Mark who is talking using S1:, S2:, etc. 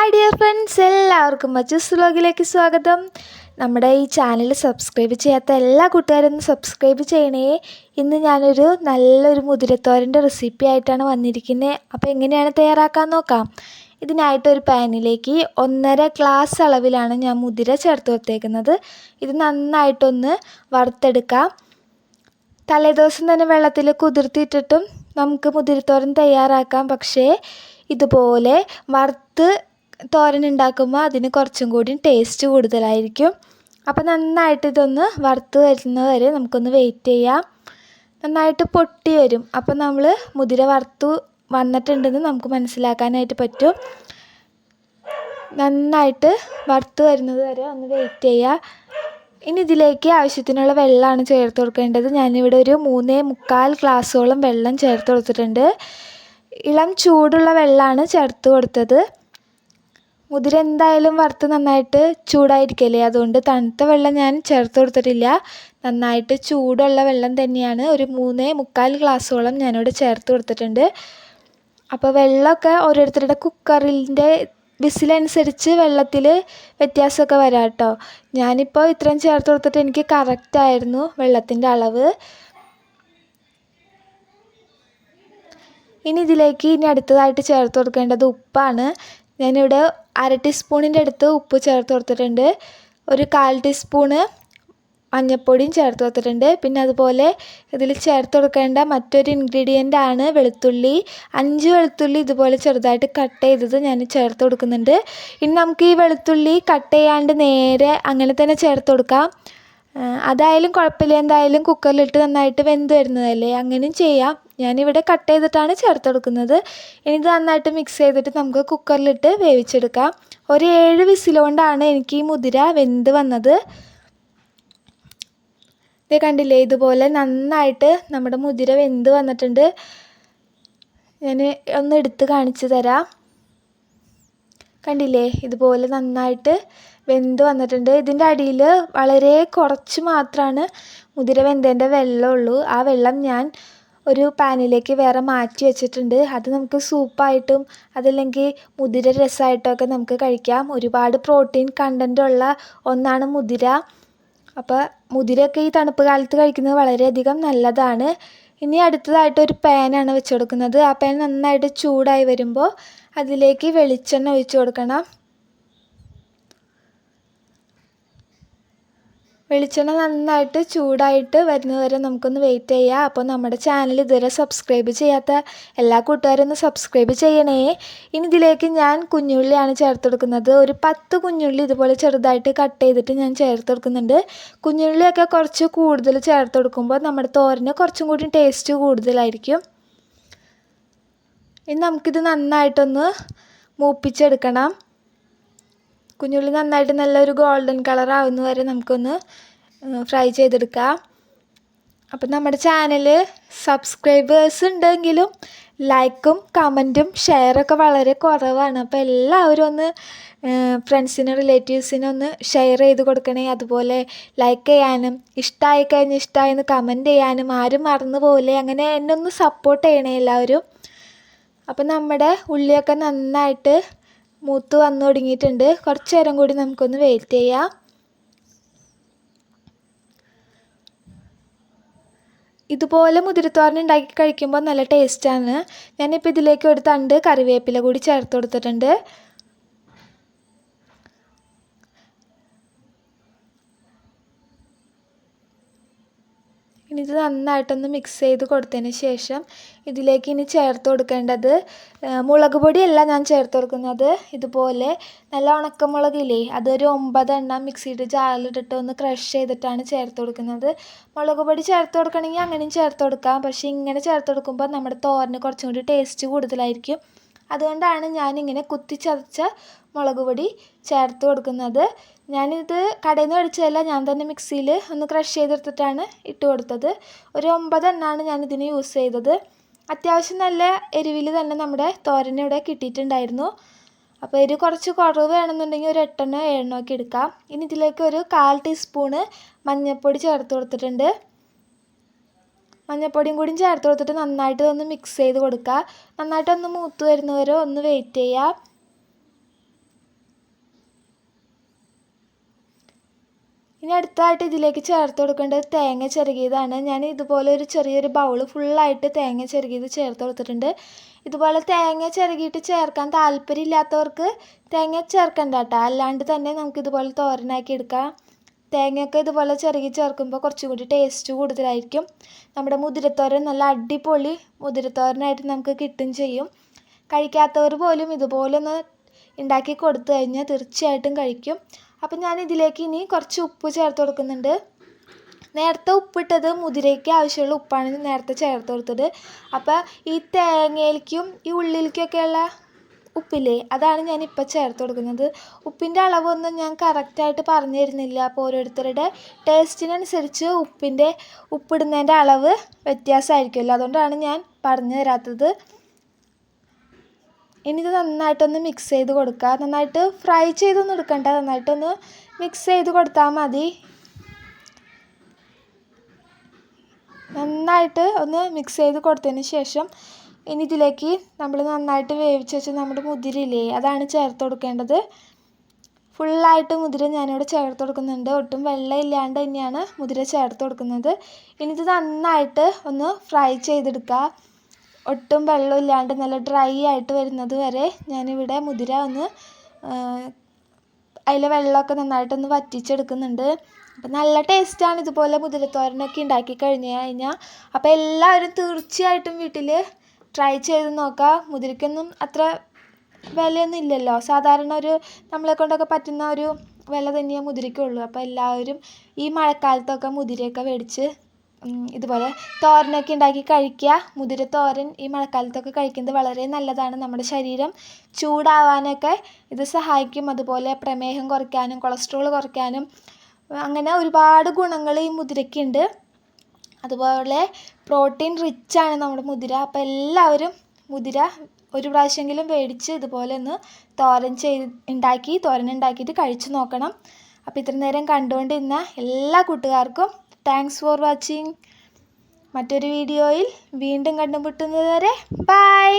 S1: Hi dear friends എല്ലാവർക്കും മച്ചൂസ് വ്ലോഗിലേക്ക് സ്വാഗതം. നമ്മുടെ ഈ ചാനൽ സബ്സ്ക്രൈബ് ചെയ്യാത്ത എല്ലാ കൂട്ടുകാരും സബ്സ്ക്രൈബ് ചെയ്യണേ. ഇന്ന് ഞാനൊരു നല്ലൊരു മുതിരത്തോരന്റെ റെസിപ്പി ആയിട്ടാണ് വന്നിരിക്കുന്നത്. അപ്പോൾ എങ്ങനെയാണ് തയ്യാറാക്കാൻ നോക്കാം? ഇതിനായിട്ട് ഒരു പാനിലേക്ക് ഒന്നര ഗ്ലാസ് അളവിലാണ് ഞാൻ മുതിര ചേർത്ത് വത്തേക്കുന്നത് ഇത് നന്നായിട്ടൊന്ന് വറുത്തെടുക്കാം. തലേദിവസം തന്നെ വെള്ളത്തിൽ കുതിർത്തിയിട്ടിട്ടും നമുക്ക് മുതിരത്തോരൻ തയ്യാറാക്കാം. പക്ഷേ ഇതുപോലെ വറുത്ത് തോരൻ ഉണ്ടാക്കുമ്പോൾ അതിന് കുറച്ചും കൂടി ടേസ്റ്റ് കൂടുതലായിരിക്കും. അപ്പോൾ നന്നായിട്ട് ഇതൊന്ന് വറുത്ത് വരുന്നത് വരെ നമുക്കൊന്ന് വെയിറ്റ് ചെയ്യാം. നന്നായിട്ട് പൊട്ടി വരും. അപ്പോൾ നമ്മൾ മുതിര വറുത്തു വന്നിട്ടുണ്ടെന്ന് നമുക്ക് മനസ്സിലാക്കാനായിട്ട് പറ്റും. നന്നായിട്ട് വറുത്ത് വരുന്നത് വരെ ഒന്ന് വെയിറ്റ് ചെയ്യുക ഇനി ഇതിലേക്ക് ആവശ്യത്തിനുള്ള വെള്ളമാണ് ചേർത്ത് കൊടുക്കേണ്ടത്. ഞാനിവിടെ ഒരു മൂന്നേ മുക്കാൽ ഗ്ലാസ്സോളം വെള്ളം ചേർത്ത് കൊടുത്തിട്ടുണ്ട്. ഇളം ചൂടുള്ള വെള്ളമാണ് ചേർത്ത് കൊടുത്തത്. മുതിര എന്തായാലും വറുത്ത് നന്നായിട്ട് ചൂടായിരിക്കില്ലേ? അതുകൊണ്ട് തണുത്ത വെള്ളം ഞാൻ ചേർത്ത് കൊടുത്തിട്ടില്ല. നന്നായിട്ട് ചൂടുള്ള വെള്ളം തന്നെയാണ്. ഒരു മൂന്നേ മുക്കാൽ ഗ്ലാസ്സോളം ഞാനിവിടെ ചേർത്ത് കൊടുത്തിട്ടുണ്ട്. അപ്പോൾ വെള്ളമൊക്കെ ഓരോരുത്തരുടെ കുക്കറിന്റെ വിസിലനുസരിച്ച് വെള്ളത്തിൽ വ്യത്യാസമൊക്കെ വരാം കേട്ടോ. ഞാനിപ്പോൾ ഇത്രയും ചേർത്ത് കൊടുത്തിട്ട് എനിക്ക് കറക്റ്റായിരുന്നു വെള്ളത്തിന്റെ അളവ്. ഇനി ഇതിലേക്ക് ഇനി അടുത്തതായിട്ട് ചേർത്ത് കൊടുക്കേണ്ടത് ഉപ്പാണ്. ഞാനിവിടെ അര ടീസ്പൂണിന്റെ അടുത്ത് ഉപ്പ് ചേർത്ത് കൊടുത്തിട്ടുണ്ട്. ഒരു കാൽ ടീസ്പൂണ് മഞ്ഞൾപ്പൊടിയും ചേർത്ത് കൊടുത്തിട്ടുണ്ട്. പിന്നെ അതുപോലെ ഇതിൽ ചേർത്ത് കൊടുക്കേണ്ട മറ്റൊരു ഇൻഗ്രീഡിയന്റ് ആണ് വെളുത്തുള്ളി. അഞ്ച് വെളുത്തുള്ളി ഇതുപോലെ ചെറുതായിട്ട് കട്ട് ചെയ്തത് ഞാൻ ചേർത്ത് കൊടുക്കുന്നുണ്ട്. ഇനി നമുക്ക് ഈ വെളുത്തുള്ളി കട്ട് ചെയ്യാണ്ട് നേരെ അങ്ങനെ തന്നെ ചേർത്ത് കൊടുക്കാം. അതായാലും കുഴപ്പമില്ല. എന്തായാലും കുക്കറിലിട്ട് നന്നായിട്ട് വെന്ത് വരുന്നതല്ലേ? അങ്ങനെയും ചെയ്യാം. ഞാനിവിടെ കട്ട് ചെയ്തിട്ടാണ് ചേർത്ത് കൊടുക്കുന്നത്. ഇനി ഇത് നന്നായിട്ട് മിക്സ് ചെയ്തിട്ട് നമുക്ക് കുക്കറിലിട്ട് വേവിച്ചെടുക്കാം. ഒരു ഏഴ് വിസിലുകൊണ്ടാണ് എനിക്ക് ഈ മുതിര വെന്ത് വന്നത്. ഇത് കണ്ടില്ലേ? ഇതുപോലെ നന്നായിട്ട് നമ്മുടെ മുതിര വെന്ത് വന്നിട്ടുണ്ട്. ഞാൻ ഒന്ന് എടുത്ത് കാണിച്ചു തരാം. കണ്ടില്ലേ? ഇതുപോലെ നന്നായിട്ട് വെന്ത് വന്നിട്ടുണ്ട്. ഇതിന്റെ അടിയിൽ വളരെ കുറച്ച് മാത്രമാണ് മുതിര വെന്തതിന്റെ വെള്ളമുള്ളൂ. ആ വെള്ളം ഞാൻ ഒരു പാനിലേക്ക് വേറെ മാറ്റി വെച്ചിട്ടുണ്ട്. അത് നമുക്ക് സൂപ്പായിട്ടും അതല്ലെങ്കിൽ മുതിര രസമായിട്ടൊക്കെ നമുക്ക് കഴിക്കാം. ഒരുപാട് പ്രോട്ടീൻ കണ്ടന്റ് ഉള്ള ഒന്നാണ് മുതിര. അപ്പോൾ മുതിരയൊക്കെ ഈ തണുപ്പ് കാലത്ത് കഴിക്കുന്നത് വളരെയധികം നല്ലതാണ്. ഇനി അടുത്തതായിട്ട് ഒരു പാനാണ് വെച്ച് കൊടുക്കുന്നത്. ആ പാൻ നന്നായിട്ട് ചൂടായി വരുമ്പോൾ അതിലേക്ക് വെളിച്ചെണ്ണ ഒഴിച്ച് കൊടുക്കണം. വെളിച്ചെണ്ണ നന്നായിട്ട് ചൂടായിട്ട് വരുന്നത് വരെ നമുക്കൊന്ന് വെയിറ്റ് ചെയ്യാം. അപ്പോൾ നമ്മുടെ ചാനൽ ഇതുവരെ സബ്സ്ക്രൈബ് ചെയ്യാത്ത എല്ലാ കൂട്ടുകാരും ഒന്ന് സബ്സ്ക്രൈബ് ചെയ്യണേ. ഇനി ഇതിലേക്ക് ഞാൻ കുഞ്ഞുള്ളിയാണ് ചേർത്ത് കൊടുക്കുന്നത്. ഒരു പത്ത് കുഞ്ഞുള്ളി ഇതുപോലെ ചെറുതായിട്ട് കട്ട് ചെയ്തിട്ട് ഞാൻ ചേർത്ത് കൊടുക്കുന്നുണ്ട്. കുഞ്ഞുള്ളിയൊക്കെ കുറച്ച് കൂടുതൽ ചേർത്ത് കൊടുക്കുമ്പോൾ നമ്മുടെ തോരന് കുറച്ചും കൂടി ടേസ്റ്റ് കൂടുതലായിരിക്കും. ഇനി നമുക്കിത് നന്നായിട്ടൊന്ന് മൂപ്പിച്ചെടുക്കണം. കുഞ്ഞുള്ളി നന്നായിട്ട് നല്ലൊരു ഗോൾഡൻ കളർ ആവുന്ന വരെ നമുക്കൊന്ന് ഫ്രൈ ചെയ്തെടുക്കാം. അപ്പം നമ്മുടെ ചാനൽ സബ്സ്ക്രൈബേഴ്സ് ഉണ്ടെങ്കിലും ലൈക്കും കമന്റും ഷെയറൊക്കെ വളരെ കുറവാണ്. അപ്പോൾ എല്ലാവരും ഒന്ന് ഫ്രണ്ട്സിനും റിലേറ്റീവ്സിനും ഒന്ന് ഷെയർ ചെയ്ത് കൊടുക്കണേ. അതുപോലെ ലൈക്ക് ചെയ്യാനും ഇഷ്ടമായി കഴിഞ്ഞ് ഇഷ്ടമായെന്ന് കമന്റ് ചെയ്യാനും ആരും മറന്നു അങ്ങനെ എന്നെ ഒന്ന് സപ്പോർട്ട് ചെയ്യണേ എല്ലാവരും. അപ്പം നമ്മുടെ ഉള്ളിയൊക്കെ നന്നായിട്ട് മൂത്ത് വന്നു തുടങ്ങിയിട്ടുണ്ട് കുറച്ച് നേരം കൂടി നമുക്കൊന്ന് വെയിറ്റ് ചെയ്യാം. ഇതുപോലെ മുതിരത്തോരൻ ഉണ്ടാക്കി കഴിക്കുമ്പോൾ നല്ല ടേസ്റ്റാണ് ഞാനിപ്പോൾ ഇതിലേക്ക് ഒരു തണ്ട് കറിവേപ്പില കൂടി ചേർത്ത് കൊടുത്തിട്ടുണ്ട്. ഇനി ഇത് നന്നായിട്ടൊന്ന് മിക്സ് ചെയ്ത് കൊടുത്തതിന് ശേഷം ഇതിലേക്ക് ഇനി ചേർത്ത് കൊടുക്കേണ്ടത് മുളക് പൊടിയല്ല ഞാൻ ചേർത്ത് കൊടുക്കുന്നത്. ഇതുപോലെ നല്ല ഉണക്കമുളകില്ലേ അതൊരു ഒമ്പതെണ്ണം മിക്സിയുടെ ജാറിലിട്ടിട്ട് ഒന്ന് ക്രഷ് ചെയ്തിട്ടാണ് ചേർത്ത് കൊടുക്കുന്നത്. മുളക് പൊടി ചേർത്ത് കൊടുക്കണമെങ്കിൽ അങ്ങനെയും ചേർത്ത് കൊടുക്കാം. പക്ഷേ ഇങ്ങനെ ചേർത്ത് കൊടുക്കുമ്പോൾ നമ്മുടെ തോരന് കുറച്ചും കൂടി ടേസ്റ്റ് കൂടുതലായിരിക്കും. അതുകൊണ്ടാണ് ഞാനിങ്ങനെ കുത്തിച്ചതച്ച മുളക് പൊടി ചേർത്ത് കൊടുക്കുന്നത്. ഞാനിത് കടയിൽ നിന്ന് മേടിച്ചതല്ല ഞാൻ തന്നെ മിക്സിയിൽ ഒന്ന് ക്രഷ് ചെയ്തെടുത്തിട്ടാണ് ഇട്ട് കൊടുത്തത്. ഒരു ഒമ്പതെണ്ണമാണ് ഞാനിതിന് യൂസ് ചെയ്തത്. അത്യാവശ്യം നല്ല എരിവിൽ തന്നെ നമ്മുടെ തോരനിവിടെ കിട്ടിയിട്ടുണ്ടായിരുന്നു. അപ്പോൾ എരിവ് കുറച്ച് കുറവ് വേണമെന്നുണ്ടെങ്കിൽ ഒരു എട്ടെണ്ണോ ഏഴെണ്ണോ ഒക്കെ എടുക്കാം. ഇനി ഇതിലേക്ക് ഒരു കാൽ ടീസ്പൂണ് മഞ്ഞൾപ്പൊടി ചേർത്ത് കൊടുത്തിട്ടുണ്ട്. മഞ്ഞൾപ്പൊടിയും കൂടിയും ചേർത്ത് കൊടുത്തിട്ട് നന്നായിട്ട് ഒന്ന് മിക്സ് ചെയ്ത് കൊടുക്കുക നന്നായിട്ടൊന്ന് മൂത്ത് വരുന്നവരെ ഒന്ന് വെയിറ്റ് ചെയ്യുക ഇനി അടുത്തായിട്ട് ഇതിലേക്ക് ചേർത്ത് കൊടുക്കേണ്ടത് തേങ്ങ ചെറുകിയതാണ്. ഞാൻ ഇതുപോലെ ഒരു ചെറിയൊരു ബൗൾ ഫുള്ളായിട്ട് തേങ്ങ ചെറുകിയത് ചേർത്ത് കൊടുത്തിട്ടുണ്ട്. ഇതുപോലെ തേങ്ങ ചെറുകിയിട്ട് ചേർക്കാൻ താല്പര്യമില്ലാത്തവർക്ക് തേങ്ങ ചേർക്കണ്ട കേട്ടോ അല്ലാണ്ട് തന്നെ നമുക്കിതുപോലെ തോരനാക്കി എടുക്കാം. തേങ്ങയൊക്കെ ഇതുപോലെ ചിറകി ചേർക്കുമ്പോൾ കുറച്ചും കൂടി ടേസ്റ്റ് കൂടുതലായിരിക്കും. നമ്മുടെ മുതിരത്തോരൻ നല്ല അടിപൊളി മുതിരത്തോരനായിട്ട് നമുക്ക് കിട്ടും ചെയ്യും. കഴിക്കാത്തവർ പോലും ഇതുപോലെ ഒന്ന് ഉണ്ടാക്കി കൊടുത്തു കഴിഞ്ഞാൽ തീർച്ചയായിട്ടും കഴിക്കും. അപ്പം ഞാൻ ഇതിലേക്ക് ഇനി കുറച്ച് ഉപ്പ് ചേർത്ത് കൊടുക്കുന്നുണ്ട്. നേരത്തെ ഉപ്പിട്ടത് മുതിരയ്ക്ക് ആവശ്യമുള്ള ഉപ്പാണ് നേരത്തെ ചേർത്ത് കൊടുത്തത്. അപ്പോൾ ഈ തേങ്ങയിലേക്കും ഈ ഉള്ളിലേക്കൊക്കെയുള്ള ഉപ്പില്ലേ? അതാണ് ഞാൻ ഇപ്പോൾ ചേർത്ത് കൊടുക്കുന്നത്. ഉപ്പിന്റെ അളവൊന്നും ഞാൻ കറക്റ്റായിട്ട് പറഞ്ഞു തരുന്നില്ല. അപ്പോൾ ഓരോരുത്തരുടെ ടേസ്റ്റിനനുസരിച്ച് ഉപ്പിന്റെ ഉപ്പിടുന്നതിന്റെ അളവ് വ്യത്യാസമായിരിക്കുമല്ലോ. അതുകൊണ്ടാണ് ഞാൻ പറഞ്ഞു തരാത്തത്. ഇനി ഇത് നന്നായിട്ടൊന്ന് മിക്സ് ചെയ്ത് കൊടുക്കുക നന്നായിട്ട് ഫ്രൈ ചെയ്തൊന്നും എടുക്കണ്ട. നന്നായിട്ടൊന്ന് മിക്സ് ചെയ്ത് കൊടുത്താൽ മതി. നന്നായിട്ട് ഒന്ന് മിക്സ് ചെയ്ത് കൊടുത്തതിന് ശേഷം ഇനി ഇതിലേക്ക് നമ്മൾ നന്നായിട്ട് വേവിച്ച് വെച്ച നമ്മുടെ മുതിരില്ലേ അതാണ് ചേർത്ത് കൊടുക്കേണ്ടത്. ഫുള്ളായിട്ട് മുതിര ഞാനിവിടെ ചേർത്ത് കൊടുക്കുന്നുണ്ട്. ഒട്ടും വെള്ളം ഇല്ലാണ്ട് തന്നെയാണ് മുതിര ചേർത്ത് കൊടുക്കുന്നത്. ഇനി ഇത് നന്നായിട്ട് ഒന്ന് ഫ്രൈ ചെയ്തെടുക്കുക. ഒട്ടും വെള്ളം ഇല്ലാണ്ട് നല്ല ഡ്രൈ ആയിട്ട് വരുന്നത് വരെ ഞാനിവിടെ മുതിര ഒന്ന് അതിലെ വെള്ളമൊക്കെ നന്നായിട്ടൊന്ന് വറ്റിച്ചെടുക്കുന്നുണ്ട്. അപ്പം നല്ല ടേസ്റ്റാണ് ഇതുപോലെ മുതിരത്തോരനൊക്കെ ഉണ്ടാക്കി കഴിഞ്ഞ് കഴിഞ്ഞാൽ അപ്പോൾ എല്ലാവരും തീർച്ചയായിട്ടും വീട്ടിൽ ട്രൈ ചെയ്ത് നോക്കുക മുതിരയ്ക്കൊന്നും അത്ര വിലയൊന്നും ഇല്ലല്ലോ. സാധാരണ ഒരു നമ്മളെ കൊണ്ടൊക്കെ പറ്റുന്ന ഒരു വില തന്നെയേ മുതിരയ്ക്കുള്ളൂ. അപ്പോൾ എല്ലാവരും ഈ മഴക്കാലത്തൊക്കെ മുതിരയൊക്കെ മേടിച്ച് ഇതുപോലെ തോരനൊക്കെ ഉണ്ടാക്കി കഴിക്കുക. മുതിര തോരൻ ഈ മഴക്കാലത്തൊക്കെ കഴിക്കുന്നത് വളരെ നല്ലതാണ് നമ്മുടെ ശരീരം. ചൂടാവാനൊക്കെ ഇത് സഹായിക്കും. അതുപോലെ പ്രമേഹം കുറയ്ക്കാനും കൊളസ്ട്രോൾ കുറയ്ക്കാനും അങ്ങനെ ഒരുപാട് ഗുണങ്ങൾ ഈ മുതിരയ്ക്കുണ്ട്. അതുപോലെ പ്രോട്ടീൻ റിച്ചാണ് നമ്മുടെ മുതിര. അപ്പോൾ എല്ലാവരും മുതിര ഒരു പ്രാവശ്യമെങ്കിലും മേടിച്ച് ഇതുപോലെ ഒന്ന് തോരൻ ചെയ്ത് ഉണ്ടാക്കി തോരൻ ഉണ്ടാക്കിയിട്ട് കഴിച്ചു നോക്കണം. അപ്പോൾ ഇത്ര നേരം കണ്ടുകൊണ്ടിരുന്ന എല്ലാ കൂട്ടുകാർക്കും താങ്ക്സ് ഫോർ വാച്ചിങ് മറ്റൊരു വീഡിയോയിൽ വീണ്ടും കണ്ടുമുട്ടുന്നത് വരെ ബൈ